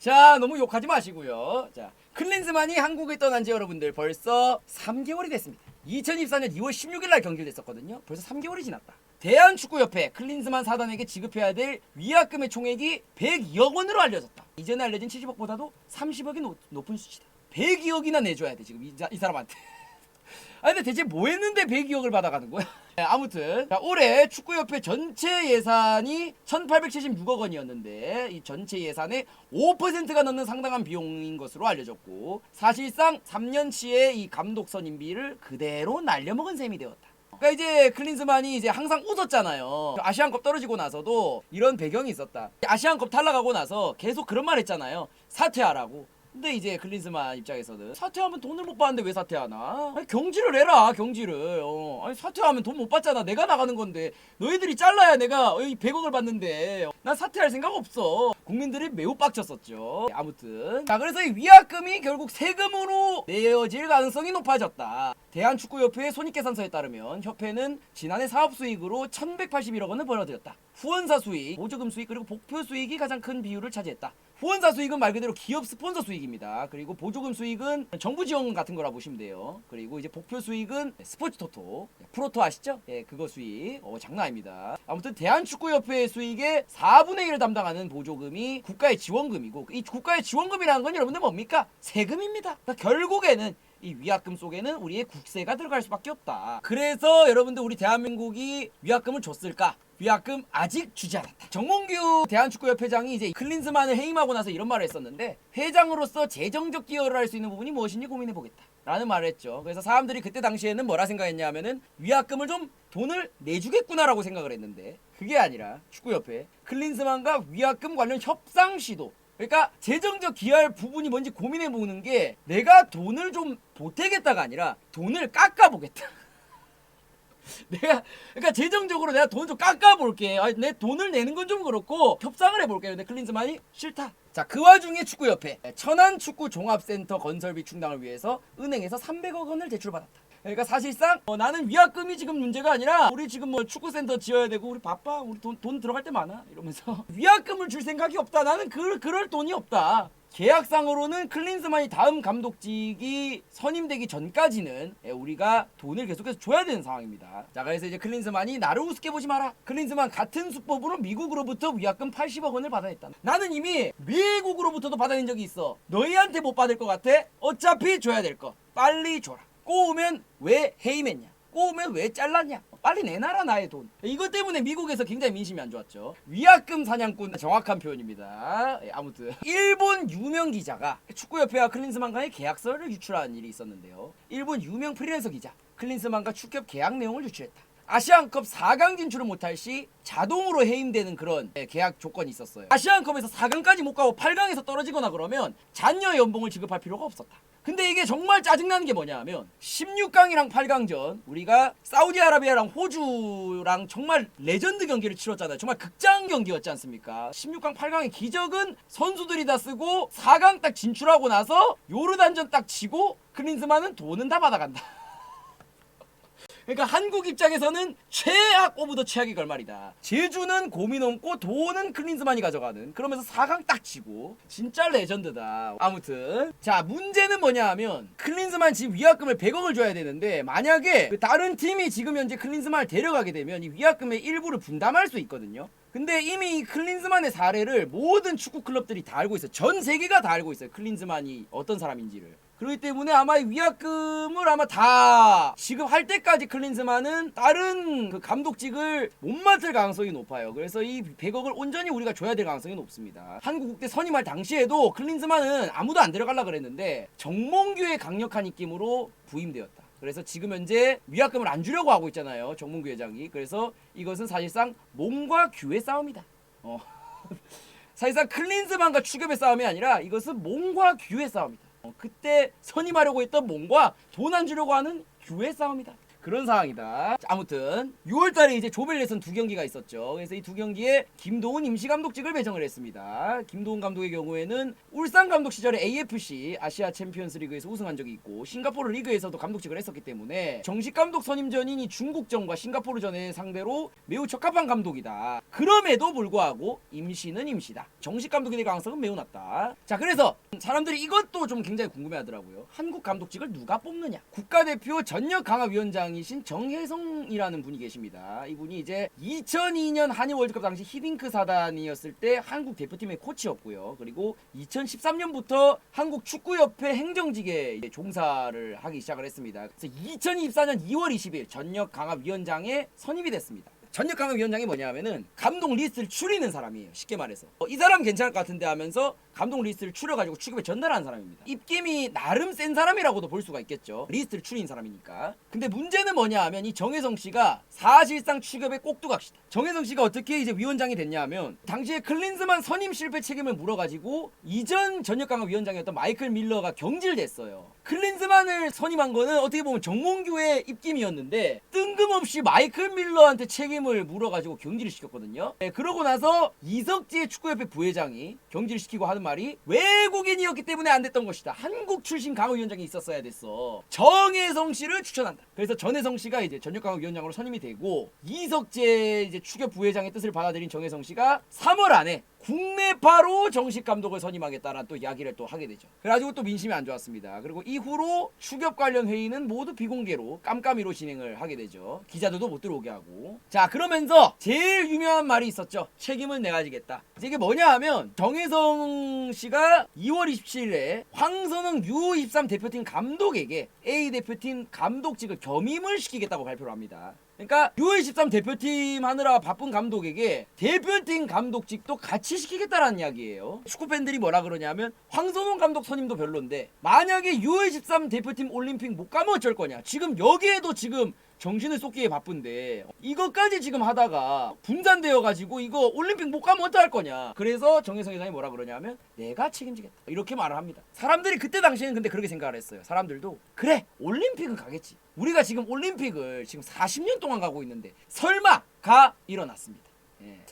자, 너무 욕하지 마시고요. 자, 클린스만이 한국에 떠난 지 여러분들 벌써 3개월이 됐습니다. 2024년 2월 16일 날 경질됐었거든요. 벌써 3개월이 지났다. 대한축구협회 클린스만 사단에게 지급해야 될 위약금의 총액이 102억 원으로 알려졌다. 이전에 알려진 70억보다도 30억이 높, 높은 수치다. 102억이나 내줘야 돼 지금 이, 자- 이 사람한테. 아 근데 대체 뭐 했는데 102억을 받아가는 거야? 네, 아무튼 자, 올해 축구협회 전체 예산이 1876억 원이었는데 이 전체 예산의 5%가 넘는 상당한 비용인 것으로 알려졌고 사실상 3년치의 이 감독 선임비를 그대로 날려먹은 셈이 되었다. 그러니까 이제 클린스만이 이제 항상 웃었잖아요. 아시안컵 떨어지고 나서도 이런 배경이 있었다. 아시안컵 탈락하고 나서 계속 그런 말 했잖아요. 사퇴하라고. 근데 이제 클린스만 입장에서는 사퇴하면 돈을 못 받는데 왜 사퇴하나? 아니, 경지를 내라 경지를. 어. 아니 사퇴하면 돈 못 받잖아. 내가 나가는 건데 너희들이 잘라야 내가 이 100억을 받는데 난 사퇴할 생각 없어. 국민들이 매우 빡쳤었죠. 아무튼 자 그래서 이 위약금이 결국 세금으로 내어질 가능성이 높아졌다. 대한축구협회의 손익계산서에 따르면 협회는 지난해 사업 수익으로 1,181억 원을 벌어들였다. 후원사 수익, 보조금 수익 그리고 복표 수익이 가장 큰 비율을 차지했다. 후원사 수익은 말 그대로 기업 스폰서 수익입니다. 그리고 보조금 수익은 정부 지원 같은 거라 보시면 돼요. 그리고 이제 복표 수익은 스포츠 토토, 프로토 아시죠? 예, 그거 수익. 어, 장난 아닙니다. 아무튼 대한축구협회의 수익의 4분의 1을 담당하는 보조금이 국가의 지원금이고 이 국가의 지원금이라는 건 여러분들 뭡니까? 세금입니다. 그러니까 결국에는 이 위약금 속에는 우리의 국세가 들어갈 수밖에 없다. 그래서 여러분들 우리 대한민국이 위약금을 줬을까? 위약금 아직 주지 않았다. 정몽규 대한축구협회장이 이제 클린스만을 해임하고 나서 이런 말을 했었는데 회장으로서 재정적 기여를 할 수 있는 부분이 무엇인지 고민해 보겠다. 라는 말을 했죠. 그래서 사람들이 그때 당시에는 뭐라 생각했냐 하면은 위약금을 좀 돈을 내주겠구나라고 생각을 했는데 그게 아니라 축구협회 클린스만과 위약금 관련 협상 시도 그러니까 재정적 기여할 부분이 뭔지 고민해 보는 게 내가 돈을 좀 보태겠다가 아니라 돈을 깎아 보겠다. 내가 그러니까 재정적으로 내가 돈 좀 깎아 볼게. 아, 내 돈을 내는 건 좀 그렇고 협상을 해 볼게. 근데 클린스만이 싫다. 자, 그 와중에 축구협회 천안 축구 종합센터 건설비 충당을 위해서 은행에서 300억 원을 대출받았다. 그러니까 사실상 어, 나는 위약금이 지금 문제가 아니라 우리 지금 뭐 축구센터 지어야 되고 우리 바빠 우리 돈, 돈 들어갈 때 많아 이러면서 위약금을 줄 생각이 없다 나는 그, 그럴 돈이 없다 계약상으로는 클린스만이 다음 감독직이 선임되기 전까지는 예, 우리가 돈을 계속해서 줘야 되는 상황입니다. 자, 그래서 이제 클린스만이 나를 우습게 보지 마라. 클린스만 같은 수법으로 미국으로부터 위약금 80억 원을 받아냈다. 나는 이미 미국으로부터도 받아낸 적이 있어. 너희한테 못 받을 것 같아? 어차피 줘야 될 거. 빨리 줘라. 꼬우면 왜 해임했냐? 꼬우면 왜 잘랐냐? 빨리 내놔라 나의 돈. 이것 때문에 미국에서 굉장히 민심이 안 좋았죠. 위약금 사냥꾼 정확한 표현입니다. 예, 아무튼 일본 유명 기자가 축구협회와 클린스만과의 계약서를 유출한 일이 있었는데요. 일본 유명 프리랜서 기자 클린스만과 축협 계약 내용을 유출했다. 아시안컵 4강 진출을 못할 시 자동으로 해임되는 그런 예, 계약 조건이 있었어요. 아시안컵에서 4강까지 못 가고 8강에서 떨어지거나 그러면 잔여 연봉을 지급할 필요가 없었다. 근데 이게 정말 짜증나는 게 뭐냐 하면 16강이랑 8강전 우리가 사우디아라비아랑 호주랑 정말 레전드 경기를 치렀잖아요. 정말 극장 경기였지 않습니까? 16강 8강의 기적은 선수들이 다 쓰고 4강 딱 진출하고 나서 요르단전 딱 치고 클린스만은 돈은 다 받아간다. 그러니까 한국 입장에서는 최악 오브 더 최악이 걸말이다. 제주는 고민 없고 돈은 클린스만이 가져가는. 그러면서 4강 딱 치고 진짜 레전드다. 아무튼 자 문제는 뭐냐 하면 클린스만 지금 위약금을 100억을 줘야 되는데 만약에 그 다른 팀이 지금 현재 클린스만을 데려가게 되면 이 위약금의 일부를 분담할 수 있거든요. 근데 이미 이 클린스만의 사례를 모든 축구 클럽들이 다 알고 있어요. 전 세계가 다 알고 있어요. 클린스만이 어떤 사람인지를. 그렇기 때문에 아마 이 위약금을 아마 다 지급할 때까지 클린스만은 다른 그 감독직을 못 맡을 가능성이 높아요. 그래서 이 100억을 온전히 우리가 줘야 될 가능성이 높습니다. 한국 국대 선임할 당시에도 클린스만은 아무도 안 데려가려 그랬는데 정몽규의 강력한 입김으로 부임되었다. 그래서 지금 현재 위약금을 안 주려고 하고 있잖아요. 정몽규 회장이. 그래서 이것은 사실상 몸과 규의 싸움이다. 어. 사실상 클린스만과 추격의 싸움이 아니라 이것은 몸과 규의 싸움이다. 어, 그때 선임하려고 했던 몸과 돈 안 주려고 하는 규의 싸움이다. 그런 상황이다. 자, 아무튼 6월달에 이제 조별 예선 두 경기가 있었죠. 그래서 이 두 경기에 김도훈 임시 감독직을 배정을 했습니다. 김도훈 감독의 경우에는 울산 감독 시절에 AFC 아시아 챔피언스리그에서 우승한 적이 있고 싱가포르 리그에서도 감독직을 했었기 때문에 정식 감독 선임 전인 이 중국전과 싱가포르전을 상대로 매우 적합한 감독이다. 그럼에도 불구하고 임시는 임시다. 정식 감독이 될 가능성은 매우 낮다. 자, 그래서 사람들이 이것도 좀 굉장히 궁금해하더라고요. 한국 감독직을 누가 뽑느냐? 국가대표 전력 강화 위원장 이신 정혜성이라는 분이 계십니다. 이분이 이제 2002년 한일 월드컵 당시 히딩크 사단이었을 때 한국 대표팀의 코치였고요. 그리고 2013년부터 한국 축구협회 행정직에 종사를 하기 시작을 했습니다. 그래서 2024년 2월 20일 전력 강화위원장에 선임이 됐습니다. 전력 강화 위원장이 뭐냐면은 감독 리스트를 추리는 사람이에요. 쉽게 말해서 어, 이 사람 괜찮을 것 같은데 하면서 감독 리스트를 추려가지고 축구에 전달하는 사람입니다. 입김이 나름 센 사람이라고도 볼 수가 있겠죠. 리스트를 추린 사람이니까. 근데 문제는 뭐냐 하면 이 정혜성 씨가 사실상 취급의 꼭두각시다. 정혜성 씨가 어떻게 이제 위원장이 됐냐면 당시에 클린스만 선임 실패 책임을 물어가지고 이전 전력 강화 위원장이었던 마이클 밀러가 경질됐어요. 클린스만을 선임한 거는 어떻게 보면 정몽규의 입김이었는데 뜬금없이 마이클 밀러한테 책임 을 물어가지고 경질을 시켰거든요. 네, 그러고 나서 이석재 축구협회 부회장이 경질시키고 하는 말이 외국인이었기 때문에 안 됐던 것이다. 한국 출신 강화위원장이 있었어야 됐어. 정혜성 씨를 추천한다. 그래서 전혜성 씨가 이제 전역 강화위원장으로 선임이 되고 이석재 이제 축협 부회장의 뜻을 받아들인 정혜성 씨가 3월 안에 국내파로 정식 감독을 선임하겠다라는 또 이야기를 또 하게 되죠. 그래가지고 또 민심이 안 좋았습니다. 그리고 이후로 추격 관련 회의는 모두 비공개로 깜깜이로 진행을 하게 되죠. 기자들도 못 들어오게 하고. 자 그러면서 제일 유명한 말이 있었죠. 책임은 내가 지겠다. 이게 뭐냐 하면 정혜성 씨가 2월 27일에 황선홍 U23 대표팀 감독에게 A 대표팀 감독직을 겸임을 시키겠다고 발표를 합니다. 그러니까 U23 대표팀 하느라 바쁜 감독에게 대표팀 감독직도 같이 시키겠다라는 이야기예요. 축구 팬들이 뭐라 그러냐면 황선홍 감독 선임도 별론데 만약에 U23 대표팀 올림픽 못 가면 어쩔 거냐? 지금 여기에도 지금 정신을 쏟기에 바쁜데 이것까지 지금 하다가 분산되어 가지고 이거 올림픽 못 가면 어떡할 거냐. 그래서 정혜성 회장이 뭐라 그러냐면 내가 책임지겠다. 이렇게 말을 합니다. 사람들이 그때 당시에는 근데 그렇게 생각을 했어요. 사람들도 그래 올림픽은 가겠지. 우리가 지금 올림픽을 지금 40년 동안 가고 있는데 설마 가? 일어났습니다. 예.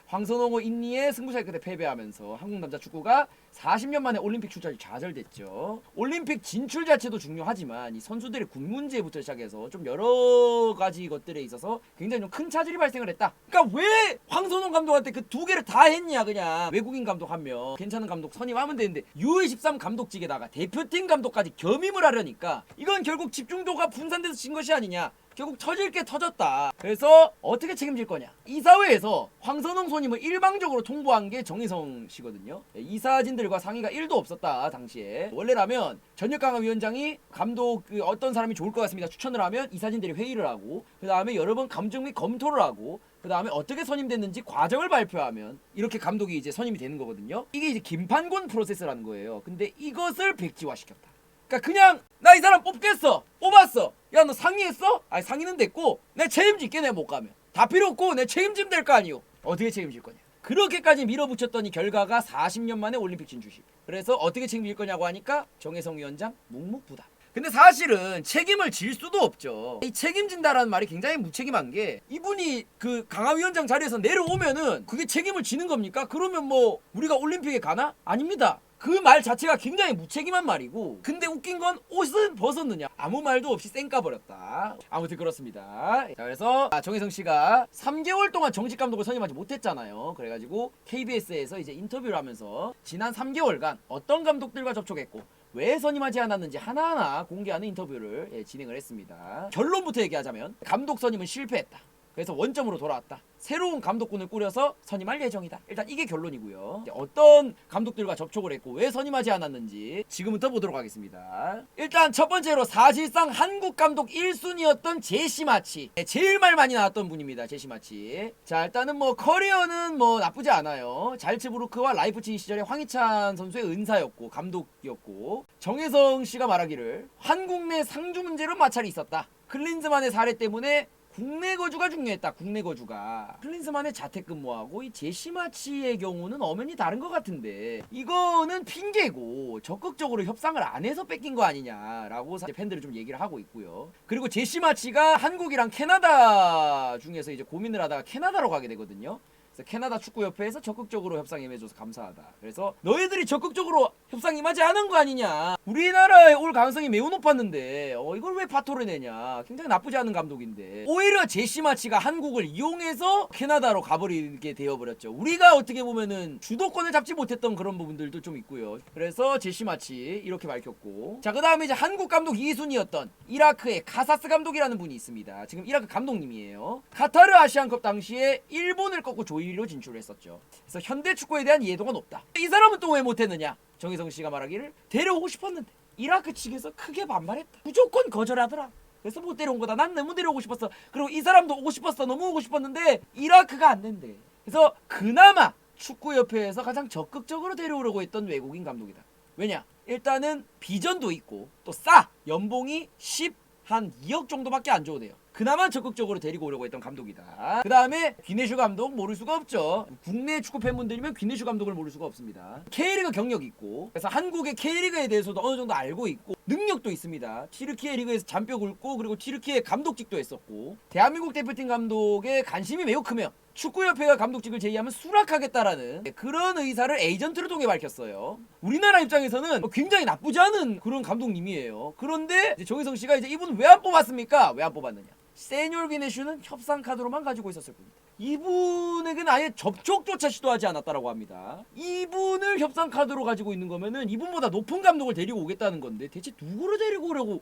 황선홍호 인니의 승부차기 끝에 패배하면서 한국 남자 축구가 40년 만에 올림픽 출전이 좌절됐죠. 올림픽 진출 자체도 중요하지만 이 선수들의 군 문제부터 시작해서 좀 여러 가지 것들에 있어서 굉장히 좀 큰 차질이 발생을 했다. 그러니까 왜 황선홍 감독한테 그 두 개를 다 했냐 그냥 외국인 감독 한 명 괜찮은 감독 선임하면 되는데 U23 감독직에다가 대표팀 감독까지 겸임을 하려니까 이건 결국 집중도가 분산돼서 진 것이 아니냐. 결국 터질 게 터졌다. 그래서 어떻게 책임질 거냐? 이사회에서 황선홍 선임을 일방적으로 통보한 게 정희성 씨거든요. 네, 이사진들과 상의가 1도 없었다 당시에. 원래라면 전역 강화 위원장이 감독 그 어떤 사람이 좋을 것 같습니다 추천을 하면 이사진들이 회의를 하고 그 다음에 여러 번 감정 및 검토를 하고 그 다음에 어떻게 선임됐는지 과정을 발표하면 이렇게 감독이 이제 선임이 되는 거거든요. 이게 이제 김판곤 프로세스라는 거예요. 근데 이것을 백지화시켰다. 그러니까 그냥 나 이 사람 뽑겠어 뽑았어 야 너 상의했어? 아니 상의는 됐고 내 책임질게 내가 못 가면 다 필요 없고 내 책임지면 될 거 아니오 어떻게 책임질 거냐 그렇게까지 밀어붙였더니 결과가 40년 만에 올림픽 진출시 그래서 어떻게 책임질 거냐고 하니까 정혜성 위원장 묵묵부답 근데 사실은 책임을 질 수도 없죠. 이 책임진다라는 말이 굉장히 무책임한 게 이분이 그 강화위원장 자리에서 내려오면은 그게 책임을 지는 겁니까? 그러면 뭐 우리가 올림픽에 가나? 아닙니다. 그 말 자체가 굉장히 무책임한 말이고 근데 웃긴 건 옷은 벗었느냐? 아무 말도 없이 쌩까 버렸다. 아무튼 그렇습니다. 자 그래서 아, 정혜성 씨가 3개월 동안 정식 감독을 선임하지 못했잖아요. 그래가지고 KBS에서 이제 인터뷰를 하면서 지난 3개월간 어떤 감독들과 접촉했고 왜 선임하지 않았는지 하나하나 공개하는 인터뷰를 예, 진행을 했습니다. 결론부터 얘기하자면 감독 선임은 실패했다 그래서 원점으로 돌아왔다. 새로운 감독군을 꾸려서 선임할 예정이다. 일단 이게 결론이고요. 어떤 감독들과 접촉을 했고 왜 선임하지 않았는지 지금부터 보도록 하겠습니다. 일단 첫 번째로 사실상 한국 감독 1순위였던 제시 마치. 네, 제일 말 많이 나왔던 분입니다. 제시 마치. 자 일단은 뭐 커리어는 뭐 나쁘지 않아요. 잘츠부르크와 라이프치히 시절에 황희찬 선수의 은사였고 감독이었고 정혜성 씨가 말하기를 한국 내 상주 문제로 마찰이 있었다. 클린즈만의 사례 때문에 국내 거주가 중요했다. 국내 거주가. 클린스만의 자택근무하고 이 제시마치의 경우는 엄연히 다른 것 같은데 이거는 핑계고 적극적으로 협상을 안 해서 뺏긴 거 아니냐라고 사- 팬들이 좀 얘기를 하고 있고요. 그리고 제시마치가 한국이랑 캐나다 중에서 이제 고민을 하다가 캐나다로 가게 되거든요. 캐나다 축구협회에서 적극적으로 협상 임해줘서 감사하다. 그래서 너희들이 적극적으로 협상 임하지 않은 거 아니냐. 우리나라에 올 가능성이 매우 높았는데 어, 이걸 왜 파토를 내냐. 굉장히 나쁘지 않은 감독인데 오히려 제시마치가 한국을 이용해서 캐나다로 가버리게 되어버렸죠. 우리가 어떻게 보면은 주도권을 잡지 못했던 그런 부분들도 좀 있고요. 그래서 제시마치 이렇게 밝혔고 자 그 다음에 이제 한국 감독 2순위였던 이라크의 카사스 감독이라는 분이 있습니다. 지금 이라크 감독님이에요. 카타르 아시안컵 당시에 일본을 꺾고 조이 로 진출했었죠. 그래서 현대 축구에 대한 이해도가 높다. 이 사람은 또 왜 못했느냐? 정희성 씨가 말하기를 데려오고 싶었는데 이라크 측에서 크게 반발했다. 무조건 거절하더라. 그래서 못 데려온 거다. 난 너무 데려오고 싶었어. 그리고 이 사람도 오고 싶었어. 너무 오고 싶었는데 이라크가 안 된대. 그래서 그나마 축구협회에서 가장 적극적으로 데려오려고 했던 외국인 감독이다. 왜냐? 일단은 비전도 있고 또 싸. 연봉이 10 한 2억 정도밖에 안 줘도 돼요. 그나마 적극적으로 데리고 오려고 했던 감독이다. 그 다음에 귀네슈 감독 모를 수가 없죠. 국내 축구 팬분들이면 귀네슈 감독을 모를 수가 없습니다. K리그 경력 있고 그래서 한국의 K리그에 대해서도 어느 정도 알고 있고 능력도 있습니다. 티르키예 리그에서 잔뼈 굵고 그리고 티르키예 감독직도 했었고 대한민국 대표팀 감독에 관심이 매우 크며 축구협회가 감독직을 제의하면 수락하겠다라는 그런 의사를 에이전트를 통해 밝혔어요. 우리나라 입장에서는 굉장히 나쁘지 않은 그런 감독님이에요. 그런데 정희성 씨가 이제 이분 왜 안 뽑았습니까? 왜 안 뽑았느냐? 세뇨르 기네슈는 협상 카드로만 가지고 있었을 겁니다. 이분에게는 아예 접촉조차 시도하지 않았다라고 합니다. 이분을 협상 카드로 가지고 있는 거면은 이분보다 높은 감독을 데리고 오겠다는 건데 대체 누구를 데리고 오려고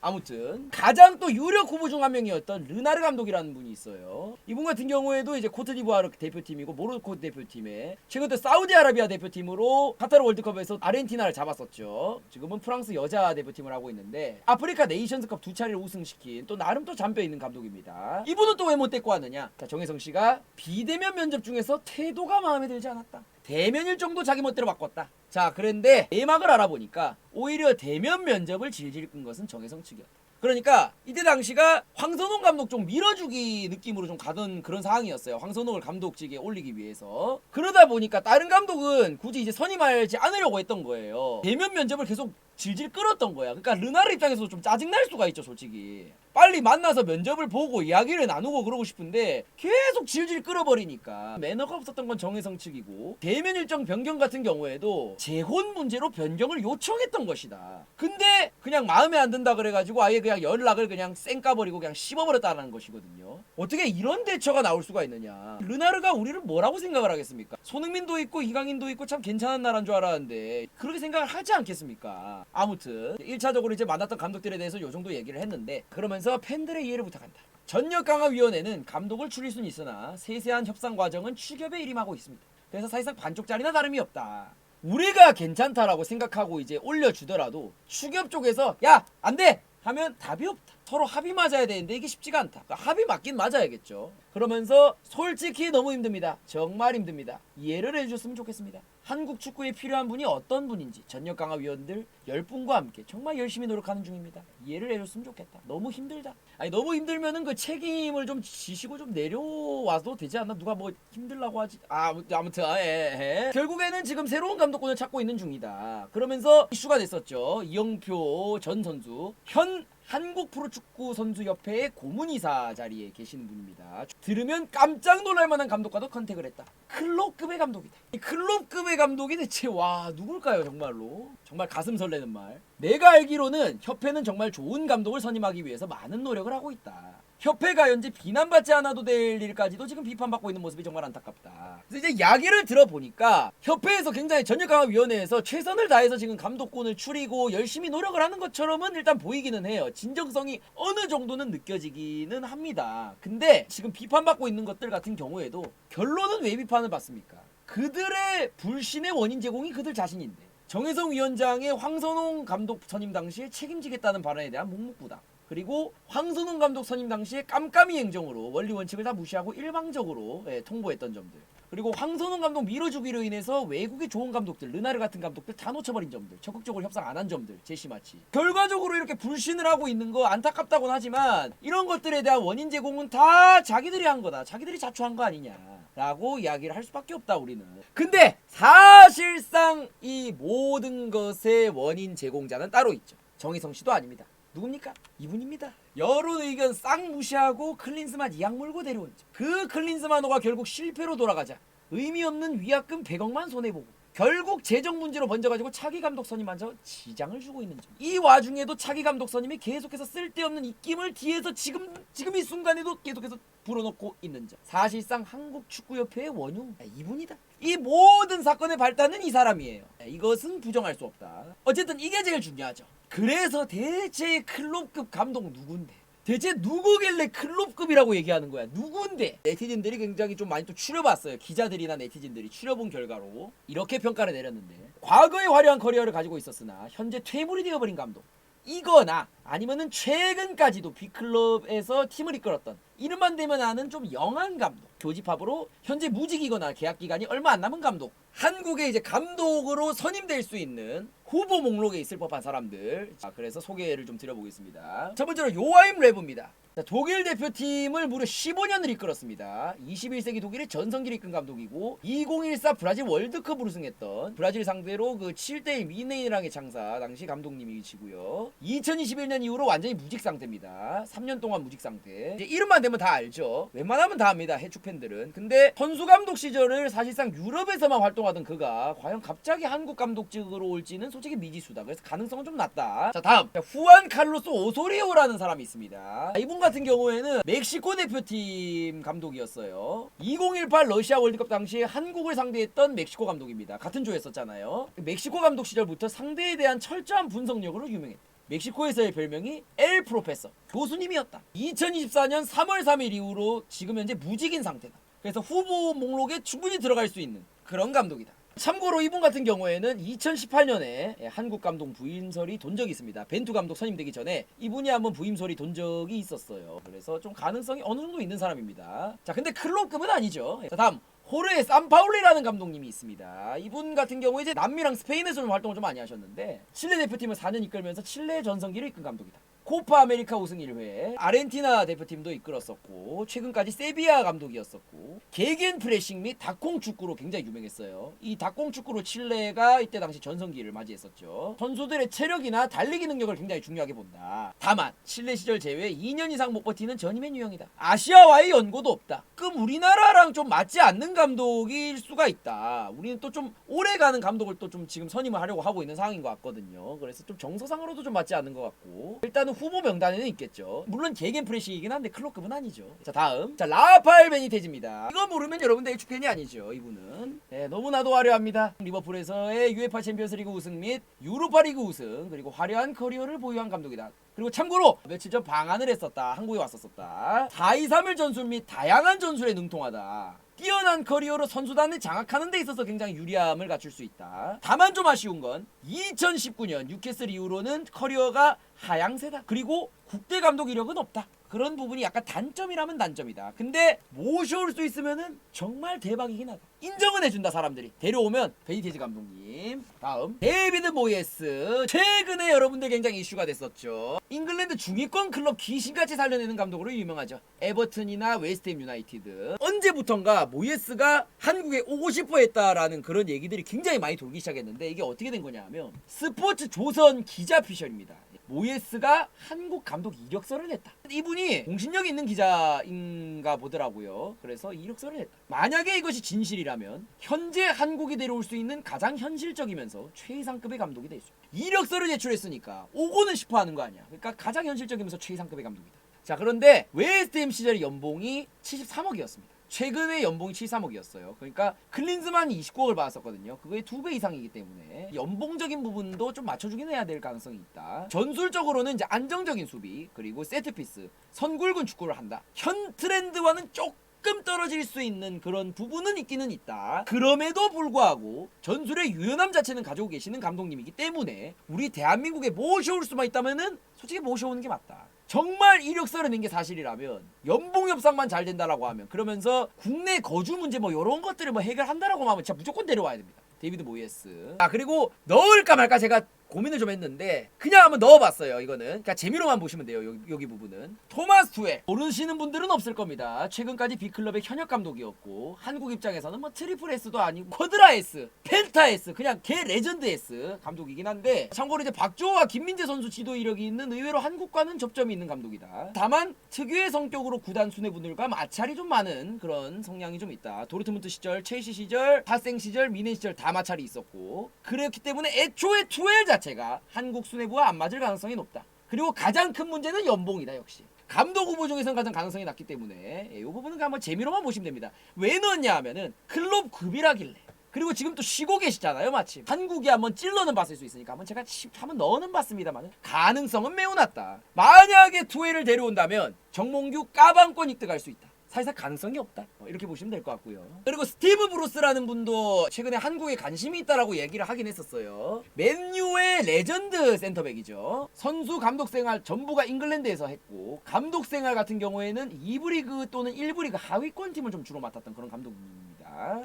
아무튼 가장 또 유력 후보 중 한 명이었던 르나르 감독이라는 분이 있어요. 이분 같은 경우에도 이제 코트디부아르 대표팀이고 모로코 대표팀에 최근 또 사우디아라비아 대표팀으로 카타르 월드컵에서 아르헨티나를 잡았었죠. 지금은 프랑스 여자 대표팀을 하고 있는데 아프리카 네이션스컵 두 차례를 우승시킨 또 나름 또 잔뼈 있는 감독입니다. 이분은 또 왜 못 데리고 왔느냐? 자 정혜성 씨가 비대면 면접 중에서 태도가 마음에 들지 않았다. 대면 일 정도 자기 멋대로 바꿨다. 자, 그런데 내막을 알아보니까 오히려 대면 면접을 질질 끈 것은 정혜성 측이었다. 그러니까 이때 당시가 황선홍 감독 좀 밀어주기 느낌으로 좀 가던 그런 상황이었어요. 황선홍을 감독직에 올리기 위해서. 그러다 보니까 다른 감독은 굳이 이제 선임하지 않으려고 했던 거예요. 대면 면접을 계속 질질 끌었던 거야. 그러니까 르나르 입장에서 좀 짜증날 수가 있죠, 솔직히. 빨리 만나서 면접을 보고 이야기를 나누고 그러고 싶은데 계속 질질 끌어버리니까 매너가 없었던 건 정혜성 측이고 대면 일정 변경 같은 경우에도 재혼 문제로 변경을 요청했던 것이다. 근데 그냥 마음에 안 든다 그래가지고 아예 그냥 연락을 그냥 쌩까버리고 그냥 씹어버렸다는 것이거든요. 어떻게 이런 대처가 나올 수가 있느냐. 르나르가 우리를 뭐라고 생각을 하겠습니까? 손흥민도 있고 이강인도 있고 참 괜찮은 나라인 줄 알았는데 그렇게 생각을 하지 않겠습니까? 아무튼 1차적으로 이제 만났던 감독들에 대해서 요 정도 얘기를 했는데 그러면서 팬들의 이해를 부탁한다. 전력강화위원회는 감독을 추릴 수는 있으나 세세한 협상 과정은 추격에 일임하고 있습니다. 그래서 사실상 반쪽짜리나 다름이 없다. 우리가 괜찮다라고 생각하고 이제 올려주더라도 추격 쪽에서 야 안 돼 하면 답이 없다. 서로 합의 맞아야 되는데 이게 쉽지가 않다. 그러니까 합의 맞긴 맞아야겠죠. 그러면서 솔직히 너무 힘듭니다. 정말 힘듭니다. 이해를 해주셨으면 좋겠습니다. 한국 축구에 필요한 분이 어떤 분인지 전력 강화 위원들 10분과 함께 정말 열심히 노력하는 중입니다. 이해를 해줬으면 좋겠다. 너무 힘들다. 아니 너무 힘들면은 그 책임을 좀 지시고 좀 내려와도 되지 않나? 누가 뭐 힘들라고 하지? 아 아무튼 아, 예, 예. 결국에는 지금 새로운 감독권을 찾고 있는 중이다. 그러면서 이슈가 됐었죠. 이영표 전 선수 현 한국 프로축구 선수 협회의 고문이사 자리에 계시는 분입니다. 들으면 깜짝 놀랄 만한 감독과도 컨택을 했다. 클럽급의 감독이다. 이 클럽급의 감독이 대체 와 누굴까요 정말로? 정말 가슴 설레는 말. 내가 알기로는 협회는 정말 좋은 감독을 선임하기 위해서 많은 노력을 하고 있다. 협회가 현재 비난받지 않아도 될 일까지도 지금 비판받고 있는 모습이 정말 안타깝다. 그래서 이제 이야기를 들어보니까 협회에서 굉장히 전력강화위원회에서 최선을 다해서 지금 감독권을 추리고 열심히 노력을 하는 것처럼은 일단 보이기는 해요. 진정성이 어느 정도는 느껴지기는 합니다. 근데 지금 비판받고 있는 것들 같은 경우에도 결론은 왜 비판을 받습니까? 그들의 불신의 원인 제공이 그들 자신인데 정혜성 위원장의 황선홍 감독 선임 당시에 책임지겠다는 발언에 대한 묵묵부답 그리고 황선홍 감독 선임 당시에 깜깜이 행정으로 원리 원칙을 다 무시하고 일방적으로 예, 통보했던 점들. 그리고 황선홍 감독 밀어주기로 인해서 외국의 좋은 감독들 르나르 같은 감독들 다 놓쳐버린 점들 적극적으로 협상 안 한 점들 제시마치. 결과적으로 이렇게 불신을 하고 있는 거 안타깝다곤 하지만 이런 것들에 대한 원인 제공은 다 자기들이 한 거다. 자기들이 자초한 거 아니냐. 라고 이야기를 할 수밖에 없다 우리는. 근데 사실상 이 모든 것의 원인 제공자는 따로 있죠. 정희성 씨도 아닙니다 누굽니까? 이분입니다. 여론 의견 싹 무시하고 클린스만 이악 물고 데려온 점. 그 클린스만호가 결국 실패로 돌아가자 의미 없는 위약금 100억만 손해보고 결국 재정 문제로 번져가지고 차기 감독 선임한저 지장을 주고 있는 점. 이 와중에도 차기 감독 선임이 계속해서 쓸데없는 입김을 뒤에서 지금 지금 이 순간에도 계속해서 불어넣고 있는 점. 사실상 한국 축구협회의 원흉 아, 이분이다. 이 모든 사건의 발단은 이 사람이에요. 아, 이것은 부정할 수 없다. 어쨌든 이게 제일 중요하죠. 그래서 대체 클럽급 감독 누군데? 대체 누구길래 클럽급이라고 얘기하는 거야? 누군데? 네티즌들이 굉장히 좀 많이 또 추려봤어요. 기자들이나 네티즌들이 추려본 결과로 이렇게 평가를 내렸는데 과거에 화려한 커리어를 가지고 있었으나 현재 퇴물이 되어버린 감독 이거나 아니면은 최근까지도 B클럽에서 팀을 이끌었던 이름만 대면 아는 좀 영한 감독 교집합으로 현재 무직이거나 계약 기간이 얼마 안 남은 감독 한국의 이제 감독으로 선임될 수 있는 후보 목록에 있을 법한 사람들 자 그래서 소개를 좀 드려보겠습니다 첫 번째로 요아임 레브입니다 자, 독일 대표팀을 무려 15년을 이끌었습니다. 21세기 독일의 전성기를 이끈 감독이고 2014 브라질 월드컵을 우승했던 브라질 상대로 그 7대1 미네이랑의 창사 당시 감독님이시고요. 2021년 이후로 완전히 무직 상태입니다. 3년 동안 무직 상태. 이제 이름만 되면 다 알죠. 웬만하면 다 압니다. 해축 팬들은. 근데 선수 감독 시절을 사실상 유럽에서만 활동하던 그가 과연 갑자기 한국 감독직으로 올지는 솔직히 미지수다. 그래서 가능성은 좀 낮다. 자 다음 자, 후안 칼로스 오소리오라는 사람이 있습니다. 이분 같은 경우에는 멕시코 대표팀 감독이었어요. 2018 러시아 월드컵 당시에 한국을 상대했던 멕시코 감독입니다. 같은 조였었잖아요. 멕시코 감독 시절부터 상대에 대한 철저한 분석력으로 유명했다. 멕시코에서의 별명이 엘 프로페서 교수님이었다. 2024년 3월 3일 이후로 지금 현재 무직인 상태다. 그래서 후보 목록에 충분히 들어갈 수 있는 그런 감독이다. 참고로 이분 같은 경우에는 2018년에 한국 감독 부임설이 돈 적이 있습니다. 벤투 감독 선임되기 전에 이분이 한번 부임설이 돈 적이 있었어요. 그래서 좀 가능성이 어느 정도 있는 사람입니다. 자, 근데 클럽급은 아니죠. 자, 다음 호르의 산파울리라는 감독님이 있습니다. 이분 같은 경우에 이제 남미랑 스페인에서 좀 활동을 좀 많이 하셨는데 칠레 대표팀을 4년 이끌면서 칠레 전성기를 이끈 감독이다. 코파 아메리카 우승 1회, 아르헨티나 대표팀도 이끌었었고 최근까지 세비야 감독이었었고 개겐 프레싱 및 닭공 축구로 굉장히 유명했어요. 이 닭공 축구로 칠레가 이때 당시 전성기를 맞이했었죠. 선수들의 체력이나 달리기 능력을 굉장히 중요하게 본다. 다만 칠레 시절 제외 2년 이상 못 버티는 전임의 유형이다. 아시아와의 연고도 없다. 그럼 우리나라랑 좀 맞지 않는 감독일 수가 있다. 우리는 또 좀 오래 가는 감독을 또 좀 지금 선임을 하려고 하고 있는 상황인 것 같거든요. 그래서 좀 정서상으로도 좀 맞지 않는 것 같고 일단은 후보 명단에는 있겠죠. 물론 개겐 프레시이긴 한데 클럽급은 아니죠. 자 다음 자 라파엘 베니테즈입니다. 이거 모르면 여러분들 H 팬이 아니죠. 이분은 네, 너무나도 화려합니다. 리버풀에서의 UEFA 챔피언스리그 우승 및 유로파리그 우승 그리고 화려한 커리어를 보유한 감독이다. 그리고 참고로 며칠 전 방한을 했었다. 한국에 왔었었다. 4-2-3일 전술 및 다양한 전술에 능통하다. 뛰어난 커리어로 선수단을 장악하는 데 있어서 굉장히 유리함을 갖출 수 있다. 다만 좀 아쉬운 건 2019년 뉴캐슬 이후로는 커리어가 하향세다. 그리고 국대 감독 이력은 없다. 그런 부분이 약간 단점이라면 단점이다. 근데 모셔올 수 있으면은 정말 대박이긴 하다. 인정은 해준다 사람들이. 데려오면 베니테즈 감독님. 다음 데이비드 모예스. 최근에 여러분들 굉장히 이슈가 됐었죠. 잉글랜드 중위권 클럽 귀신같이 살려내는 감독으로 유명하죠. 에버튼이나 웨스트햄 유나이티드. 언제부턴가 모예스가 한국에 오고 싶어 했다라는 그런 얘기들이 굉장히 많이 돌기 시작했는데 이게 어떻게 된 거냐면 스포츠 조선 기자 피셜입니다. 모예스가 한국 감독 이력서를 냈다. 이분이 공신력 있는 기자인가 보더라고요. 그래서 이력서를 냈다. 만약에 이것이 진실이라면 현재 한국이 데려올 수 있는 가장 현실적이면서 최상급의 감독이 될 수 있다. 이력서를 제출했으니까 오고는 싶어 하는 거 아니야. 그러니까 가장 현실적이면서 최상급의 감독이다. 자 그런데 웨스트햄 시절 연봉이 73억이었습니다. 최근에 연봉이 73억이었어요. 그러니까 클린즈만이 29억을 받았었거든요. 그거의 두배 이상이기 때문에 연봉적인 부분도 좀 맞춰주긴 해야 될 가능성이 있다. 전술적으로는 이제 안정적인 수비 그리고 세트피스, 선굴군 축구를 한다. 현 트렌드와는 조금 조금 떨어질 수 있는 그런 부분은 있기는 있다. 그럼에도 불구하고 전술의 유연함 자체는 가지고 계시는 감독님이기 때문에 우리 대한민국에 모셔올 수만 있다면은 솔직히 모셔오는 게 맞다. 정말 이력서를 낸 게 사실이라면 연봉 협상만 잘 된다라고 하면 그러면서 국내 거주 문제 뭐 이런 것들을 뭐 해결한다라고 하면 진짜 무조건 데려와야 됩니다. 데이비드 모이에스. 아 그리고 넣을까 말까 제가 고민을 좀 했는데 그냥 한번 넣어봤어요. 이거는 그러니까 재미로만 보시면 돼요. 여기, 여기 부분은 토마스 투엘 모르시는 분들은 없을 겁니다. 최근까지 B클럽의 현역 감독이었고 한국 입장에서는 뭐 트리플 S도 아니고 쿼드라 S, 펜타 S 그냥 개 레전드 S 감독이긴 한데 참고로 이제 박주호와 김민재 선수 지도 이력이 있는 의외로 한국과는 접점이 있는 감독이다. 다만 특유의 성격으로 구단 수뇌부들과 마찰이 좀 많은 그런 성향이 좀 있다. 도르트문트 시절, 첼시 시절, 파생 시절, 미넨 시절 다 마찰이 있었고 그렇기 때문에 애초에 투엘 자 체가 한국 수뇌부와 안 맞을 가능성이 높다. 그리고 가장 큰 문제는 연봉이다 역시. 감독 후보 중에서는 가장 가능성이 낮기 때문에 이 부분은 한번 재미로만 보시면 됩니다. 왜 넣었냐 하면은 클럽 급이라길래. 그리고 지금 또 쉬고 계시잖아요 마침 한국에 한번 찔러는 봤을 수 있으니까 한번 제가 치- 한번 넣어는 봤습니다만 가능성은 매우 낮다 만약에 투웨를 데려온다면 정몽규 까방권 입득할 수 있다 사실상 가능성이 없다. 어, 이렇게 보시면 될 것 같고요. 그리고 스티브 브루스라는 분도 최근에 한국에 관심이 있다라고 얘기를 하긴 했었어요. 맨유의 레전드 센터백이죠. 선수 감독 생활 전부가 잉글랜드에서 했고 감독 생활 같은 경우에는 2부 리그 또는 1부 리그 하위권 팀을 좀 주로 맡았던 그런 감독입니다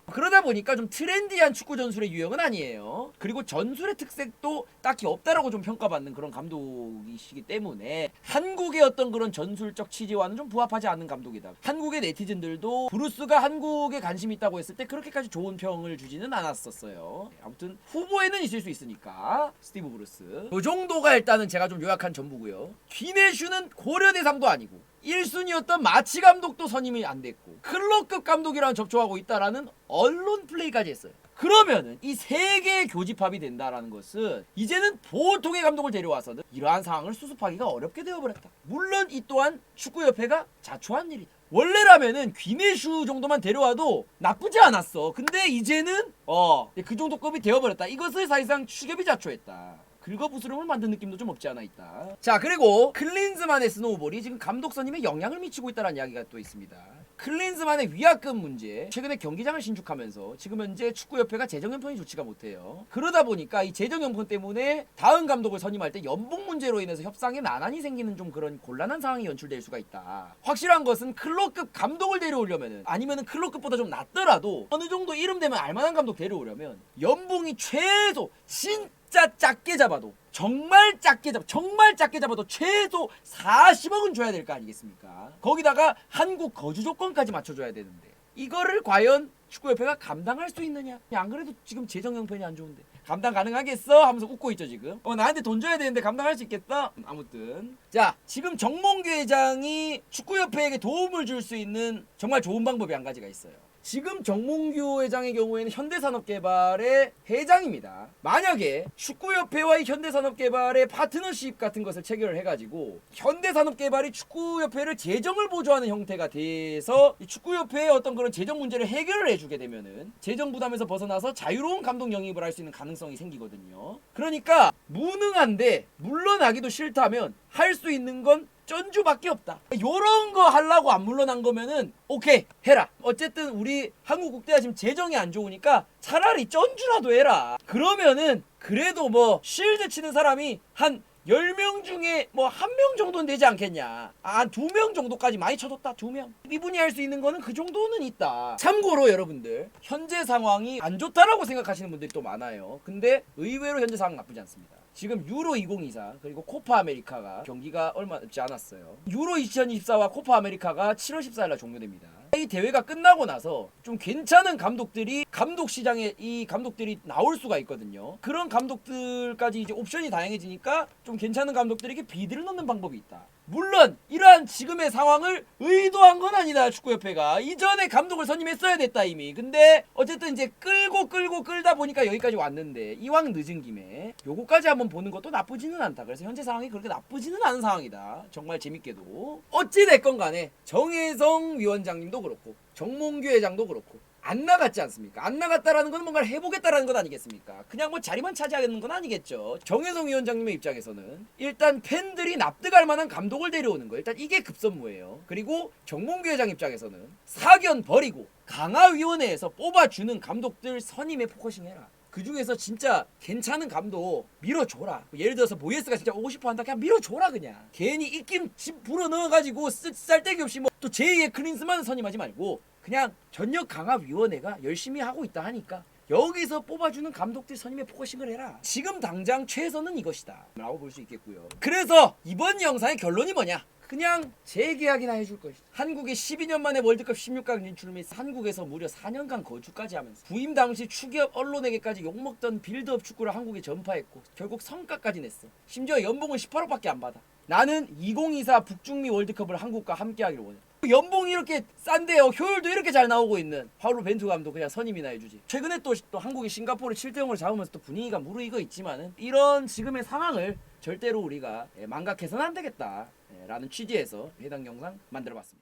그러다 보니까 좀 트렌디한 축구 전술의 유형은 아니에요 그리고 전술의 특색도 딱히 없다라고 좀 평가받는 그런 감독이시기 때문에 한국의 어떤 그런 전술적 취지와는 좀 부합하지 않는 감독이다. 한국의 네티즌들도 브루스가 한국에 관심 있다고 했을 때 그렇게까지 좋은 평을 주지는 않았었어요. 아무튼 후보에는 있을 수 있으니까 스티브 브루스. 이 정도가 일단은 제가 좀 요약한 전부고요. 귀내슈는 고려 대상도 아니고 1순위였던 마치 감독도 선임이 안 됐고 클럽급 감독이랑 접촉하고 있다라는 언론 플레이까지 했어요. 그러면은 이 세 개의 교집합이 된다라는 것은 이제는 보통의 감독을 데려와서는 이러한 상황을 수습하기가 어렵게 되어버렸다. 물론 이 또한 축구협회가 자초한 일이다. 원래라면은 귀내슈 정도만 데려와도 나쁘지 않았어. 근데 이제는 어 그 정도 급이 되어버렸다. 이것을 사실상 추격이 자초했다. 긁어부스럼을 만든 느낌도 좀 없지 않아 있다. 자 그리고 클린즈만의 스노우볼이 지금 감독 선임에 영향을 미치고 있다는 이야기가 또 있습니다. 클린즈만의 위약금 문제 최근에 경기장을 신축하면서 지금 현재 축구협회가 재정 형편이 좋지가 못해요. 그러다 보니까 이 재정 형편 때문에 다음 감독을 선임할 때 연봉 문제로 인해서 협상에 난한이 생기는 좀 그런 곤란한 상황이 연출될 수가 있다. 확실한 것은 클럽급 감독을 데려오려면은 아니면은 클럽급보다 좀 낫더라도 어느 정도 이름 되면 알만한 감독 데려오려면 연봉이 최소 진 짜 작게 잡아도 정말 작게 잡 정말 작게 잡아도 최소 40억은 줘야 될 거 아니겠습니까? 거기다가 한국 거주 조건까지 맞춰줘야 되는데 이거를 과연 축구협회가 감당할 수 있느냐? 안 그래도 지금 재정 형편이 안 좋은데 감당 가능하겠어? 하면서 웃고 있죠 지금. 어 나한테 돈 줘야 되는데 감당할 수 있겠어? 음, 아무튼 자 지금 정몽규 회장이 축구협회에게 도움을 줄 수 있는 정말 좋은 방법이 한 가지가 있어요. 지금 정몽규 회장의 경우에는 현대산업개발의 회장입니다. 만약에 축구협회와의 현대산업개발의 파트너십 같은 것을 체결을 해가지고 현대산업개발이 축구협회를 재정을 보조하는 형태가 돼서 이 축구협회의 어떤 그런 재정 문제를 해결을 해주게 되면은 재정 부담에서 벗어나서 자유로운 감독 영입을 할 수 있는 가능성이 생기거든요. 그러니까 무능한데 물러나기도 싫다면 할 수 있는 건 전주밖에 없다. 요런 거 하려고 안 물러난 거면은 오케이 해라. 어쨌든 우리 한국 국대가 지금 재정이 안 좋으니까 차라리 전주라도 해라. 그러면은 그래도 뭐 쉴드 치는 사람이 한 10명 중에 뭐 한 명 정도는 되지 않겠냐. 아, 두 명 정도까지 많이 쳐줬다. 두 명. 이분이 할 수 있는 거는 그 정도는 있다. 참고로 여러분들, 현재 상황이 안 좋다라고 생각하시는 분들이 또 많아요. 근데 의외로 현재 상황 나쁘지 않습니다. 지금 유로 2024 그리고 코파 아메리카가 경기가 얼마 남지 않았어요. 유로 2024와 코파 아메리카가 7월 14일 날 종료됩니다. 이 대회가 끝나고 나서 좀 괜찮은 감독들이 감독 시장에 이 감독들이 나올 수가 있거든요. 그런 감독들까지 이제 옵션이 다양해지니까 좀 괜찮은 감독들에게 비드를 넣는 방법이 있다. 물론 이러한 지금의 상황을 의도한 건 아니다 축구협회가. 이전에 감독을 선임했어야 됐다 이미. 근데 어쨌든 이제 끌고 끌고 끌다 보니까 여기까지 왔는데 이왕 늦은 김에 요거까지 한번 보는 것도 나쁘지는 않다. 그래서 현재 상황이 그렇게 나쁘지는 않은 상황이다. 정말 재밌게도. 어찌 됐건 간에 정혜성 위원장님도 그렇고 정몽규 회장도 그렇고 안 나갔지 않습니까? 안 나갔다라는 건 뭔가를 해보겠다라는 건 아니겠습니까? 그냥 뭐 자리만 차지하겠는 건 아니겠죠. 정혜성 위원장님의 입장에서는 일단 팬들이 납득할 만한 감독을 데려오는 거 일단 이게 급선무예요. 그리고 정몽규 회장 입장에서는 사견 버리고 강화위원회에서 뽑아주는 감독들 선임에 포커싱해라. 그 중에서 진짜 괜찮은 감독 밀어줘라. 예를 들어서 모예스가 진짜 오고 싶어 한다. 그냥 밀어줘라 그냥. 괜히 입김 집 불어 넣어가지고 쓰- 쌀데기 없이 뭐 또 제2의 클린스만 선임하지 말고 그냥 전력 강화 위원회가 열심히 하고 있다 하니까 여기서 뽑아주는 감독들 선임에 포커싱을 해라. 지금 당장 최선은 이것이다. 라고 볼 수 있겠고요. 그래서 이번 영상의 결론이 뭐냐? 그냥 재계약이나 해줄 것이다. 한국이 12년 만에 월드컵 16강 진출 및 한국에서 무려 4년간 거주까지 하면서 부임 당시 추기업 언론에게까지 욕먹던 빌드업 축구를 한국에 전파했고 결국 성과까지 냈어. 심지어 연봉은 18억밖에 안 받아. 나는 2024 북중미 월드컵을 한국과 함께하기를 원해. 연봉이 이렇게 싼데요. 효율도 이렇게 잘 나오고 있는 파울로 벤투 감독 그냥 선임이나 해주지. 최근에 또, 또 한국이 싱가포르를 7대 0으로 잡으면서 또 분위기가 무르익어 있지만은 이런 지금의 상황을 절대로 우리가 예, 망각해서는 안 되겠다. 예, 라는 취지에서 해당 영상 만들어봤습니다.